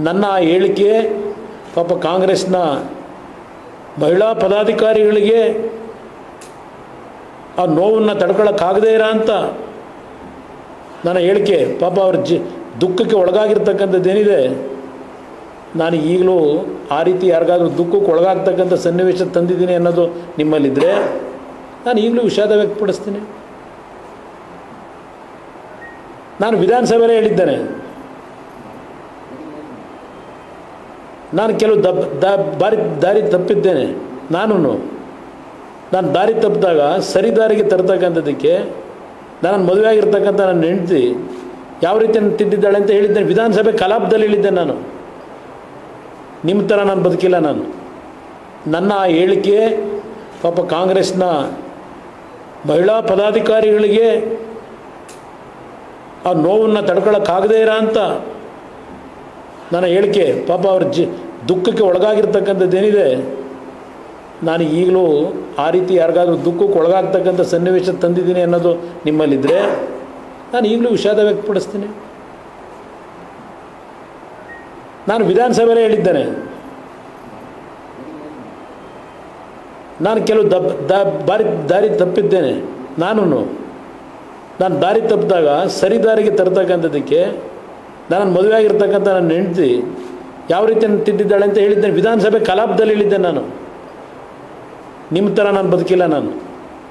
ನನ್ನ ಆ ಹೇಳಿಕೆ ಪಾಪ ಕಾಂಗ್ರೆಸ್ನ ಮಹಿಳಾ ಪದಾಧಿಕಾರಿಗಳಿಗೆ ಆ ನೋವನ್ನು ತಡ್ಕೊಳ್ಳೋಕ್ಕಾಗದೇ ಇರ ಅಂತ ನನ್ನ ಹೇಳಿಕೆ. ಪಾಪ ಅವ್ರ ಜಿ ದುಃಖಕ್ಕೆ ಒಳಗಾಗಿರ್ತಕ್ಕಂಥದ್ದೇನಿದೆ ನಾನು ಈಗಲೂ ಆ ರೀತಿ ಯಾರಿಗಾದ್ರೂ ದುಃಖಕ್ಕೆ ಒಳಗಾಗ್ತಕ್ಕಂಥ ಸನ್ನಿವೇಶ ತಂದಿದ್ದೀನಿ ಅನ್ನೋದು ನಿಮ್ಮಲ್ಲಿದ್ದರೆ ನಾನು ಈಗಲೂ ವಿಷಾದ ವ್ಯಕ್ತಪಡಿಸ್ತೀನಿ. ನಾನು ವಿಧಾನಸಭೆಯಲ್ಲೇ ಹೇಳಿದ್ದೇನೆ. ನಾನು ಕೆಲವು ದಬ್ ದ ಬಾರಿ ದಾರಿ ತಪ್ಪಿದ್ದೇನೆ. ನಾನು ನಾನು ದಾರಿ ತಪ್ಪಿದಾಗ, ಸರಿ ದಾರಿಗೆ ತರ್ತಕ್ಕಂಥದ್ದಕ್ಕೆ ನಾನು ಮದುವೆ ಆಗಿರ್ತಕ್ಕಂಥ ನನ್ನ ಹೆಂಡ್ತಿ ಯಾವ ರೀತಿ ತಿದ್ದಿದ್ದಾಳೆ ಅಂತ ಹೇಳಿದ್ದೇನೆ. ವಿಧಾನಸಭೆ ಕಲಾಪದಲ್ಲಿ ಹೇಳಿದ್ದೆ ನಾನು. ನಿಮ್ಮ ಥರ ನಾನು ಬದುಕಿಲ್ಲ ನಾನು. ನನ್ನ ಆ ಹೇಳಿಕೆ ಪಾಪ ಕಾಂಗ್ರೆಸ್ನ ಮಹಿಳಾ ಪದಾಧಿಕಾರಿಗಳಿಗೆ ಆ ನೋವನ್ನು ತಡ್ಕೊಳ್ಳೋಕ್ಕಾಗದೇ ಇರೋ ಅಂತ ನನ್ನ ಹೇಳಿಕೆ, ಪಾಪ ಅವ್ರ ಜಿ, ದುಃಖಕ್ಕೆ ಒಳಗಾಗಿರ್ತಕ್ಕಂಥದ್ದೇನಿದೆ? ನಾನು ಈಗಲೂ ಆ ರೀತಿ ಯಾರಿಗಾದ್ರೂ ದುಃಖಕ್ಕೆ ಒಳಗಾಗ್ತಕ್ಕಂಥ ಸನ್ನಿವೇಶ ತಂದಿದ್ದೀನಿ ಅನ್ನೋದು ನಿಮ್ಮಲ್ಲಿದ್ದರೆ ನಾನು ಈಗಲೂ ವಿಷಾದ ವ್ಯಕ್ತಪಡಿಸ್ತೀನಿ. ನಾನು ವಿಧಾನಸಭೆಯಲ್ಲೇ ಹೇಳಿದ್ದೇನೆ. ನಾನು ಕೆಲವು ದಬ್ ದ ಬಾರಿ ದಾರಿ ತಪ್ಪಿದ್ದೇನೆ. ನಾನು ನಾನು ದಾರಿ ತಪ್ಪಿದಾಗ ಸರಿ ದಾರಿಗೆ ತರ್ತಕ್ಕಂಥದ್ದಕ್ಕೆ ನಾನು ಮದುವೆ ಆಗಿರ್ತಕ್ಕಂಥ ನನ್ನ ಹೆಂಡ್ತಿ ಯಾವ ರೀತಿ ತಿದ್ದಿದ್ದಾಳೆ ಅಂತ ಹೇಳಿದ್ದೇನೆ. ವಿಧಾನಸಭೆ ಕಲಾಪದಲ್ಲಿ ಹೇಳಿದ್ದೆ ನಾನು. ನಿಮ್ಮ ಥರ ನಾನು ಬದುಕಿಲ್ಲ ನಾನು.